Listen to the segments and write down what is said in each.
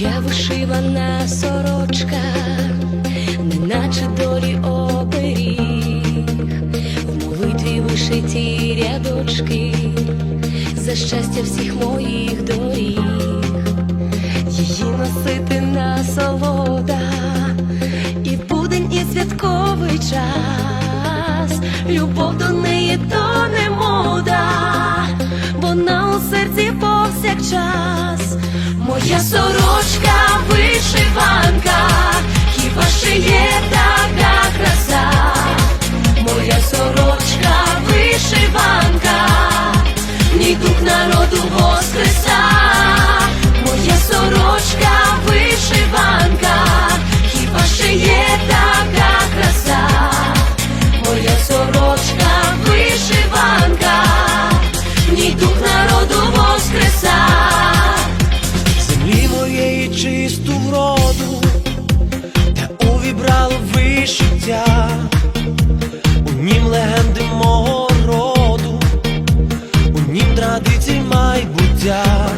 Моя вишивана сорочка, неначе долі оберіг, в молитві вишиті рядочки, за щастя всіх моїх доріг, її носити насолода, і в будень, і святковий час, любов до неї то не мода, повсякчас. Моя сорочка вишиванка, хіба ще є така краса? Моя сорочка вишиванка, в ній дух народу воскреса. Моя сорочка вишиванка, увібрало вишиття, у нім легенди мого роду, у нім традицій майбуття,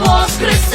воскрес.